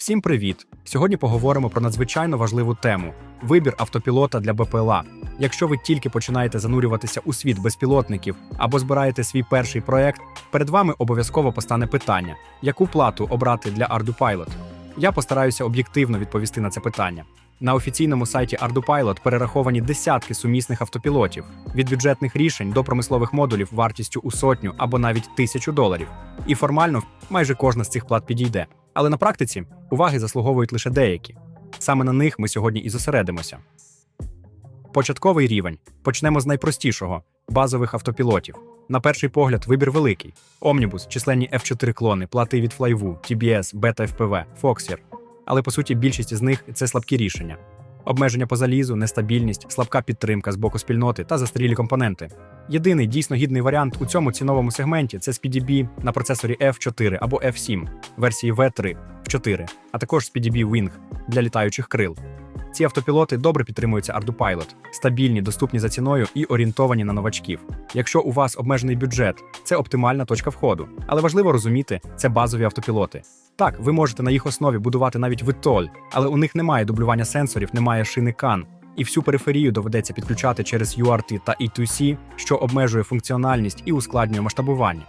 Всім привіт! Сьогодні поговоримо про надзвичайно важливу тему вибір автопілота для БПЛА. Якщо ви тільки починаєте занурюватися у світ безпілотників або збираєте свій перший проект, перед вами обов'язково постане питання: яку плату обрати для ArduPilot? Я постараюся об'єктивно відповісти на це питання. На офіційному сайті ArduPilot перераховані десятки сумісних автопілотів від бюджетних рішень до промислових модулів вартістю у сотню або навіть тисячу доларів. І формально майже кожна з цих плат підійде. Але на практиці уваги заслуговують лише деякі. Саме на них ми сьогодні і зосередимося. Початковий рівень. Почнемо з найпростішого базових автопілотів. На перший погляд, вибір великий: Омнібус, численні F4 клони, плати від Flywu, TBS, Beta FPV, Foxer. Але по суті більшість з них це слабкі рішення. Обмеження по залізу, нестабільність, слабка підтримка з боку спільноти та застарілі компоненти. Єдиний дійсно гідний варіант у цьому ціновому сегменті це SPDB на процесорі F4 або F7 версії V3 в 4, а також SPDB Wing для літаючих крил. Ці автопілоти добре підтримуються ArduPilot, стабільні, доступні за ціною і орієнтовані на новачків. Якщо у вас обмежений бюджет, це оптимальна точка входу. Але важливо розуміти, це базові автопілоти. Так, ви можете на їх основі будувати навіть витоль, але у них немає дублювання сенсорів, немає шини CAN, і всю периферію доведеться підключати через UART та E2C, що обмежує функціональність і ускладнює масштабування.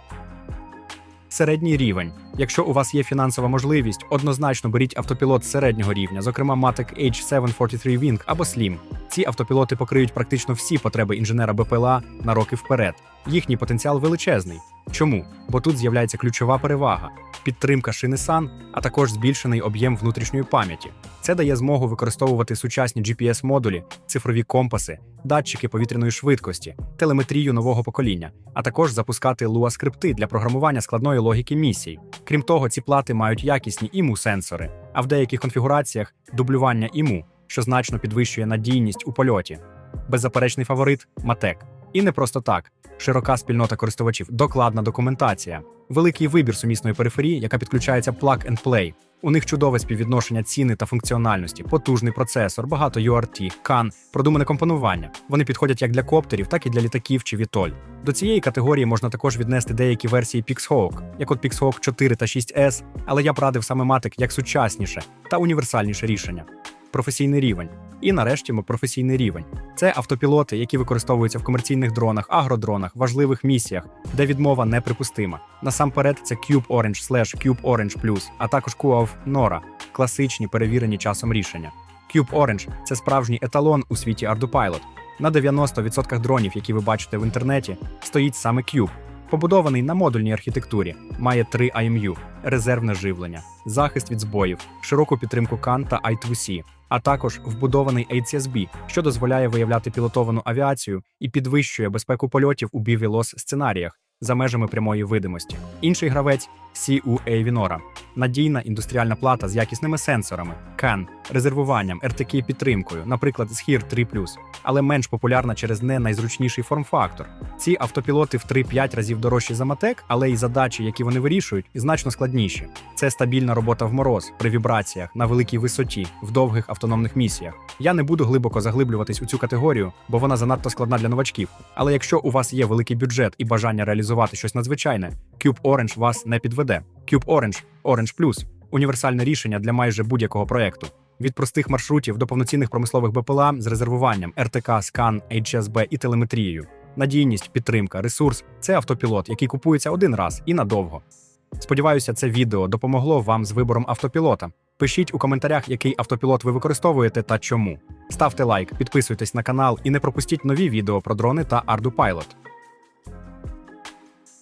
Середній рівень. Якщо у вас є фінансова можливість, однозначно беріть автопілот середнього рівня, зокрема Matic H743 Wing або Slim. Ці автопілоти покриють практично всі потреби інженера БПЛА на роки вперед. Їхній потенціал величезний. Чому? Бо тут з'являється ключова перевага: підтримка шини SAN, а також збільшений об'єм внутрішньої пам'яті. Це дає змогу використовувати сучасні GPS-модулі, цифрові компаси, датчики повітряної швидкості, телеметрію нового покоління, а також запускати Lua-скрипти для програмування складної логіки місій. Крім того, ці плати мають якісні іму сенсори, а в деяких конфігураціях дублювання іму, що значно підвищує надійність у польоті. Беззаперечний фаворит Матек. І не просто так. Широка спільнота користувачів, докладна документація, великий вибір сумісної периферії, яка підключається plug and play. У них чудове співвідношення ціни та функціональності, потужний процесор, багато URT, CAN, продумане компонування. Вони підходять як для коптерів, так і для літаків чи вітоль. До цієї категорії можна також віднести деякі версії Pixhawk, як от Pixhawk 4 та 6S, але я б радив саме Matic як сучасніше та універсальніше рішення. Професійний рівень. І нарешті ми професійний рівень. Це автопілоти, які використовуються в комерційних дронах, агродронах, важливих місіях, де відмова неприпустима. Насамперед, це Cube Orange slash Cube Orange Plus, а також QAV Nora, класичні перевірені часом рішення. Cube Orange – це справжній еталон у світі ArduPilot. На 90% дронів, які ви бачите в інтернеті, стоїть саме Cube. Побудований на модульній архітектурі, має три IMU, резервне живлення, захист від збоїв, широку підтримку CAN та I2C, а також вбудований ACSB, що дозволяє виявляти пілотовану авіацію і підвищує безпеку польотів у BVLOS сценаріях за межами прямої видимості. Інший гравець CUA Vinora – надійна індустріальна плата з якісними сенсорами, CAN, резервуванням, RTK підтримкою, наприклад, з HIR 3 але менш популярна через не найзручніший форм-фактор. Ці автопілоти в 3-5 разів дорожчі за Матек, але й задачі, які вони вирішують, і значно складніші. Це стабільна робота в мороз, при вібраціях, на великій висоті, в довгих автономних місіях. Я не буду глибоко заглиблюватись у цю категорію, бо вона занадто складна для новачків. Але якщо у вас є великий бюджет і бажання реалізувати щось надзвичайне, Cube Orange вас не підведе. Cube Orange, Orange Plus – універсальне рішення для майже будь-якого проекту. Від простих маршрутів до повноцінних промислових БПЛА з резервуванням, РТК, скан, HSB і телеметрією. Надійність, підтримка, ресурс це автопілот, який купується один раз і надовго. Сподіваюся, це відео допомогло вам з вибором автопілота. Пишіть у коментарях, який автопілот ви використовуєте та чому. Ставте лайк, підписуйтесь на канал і не пропустіть нові відео про дрони та ArduPilot.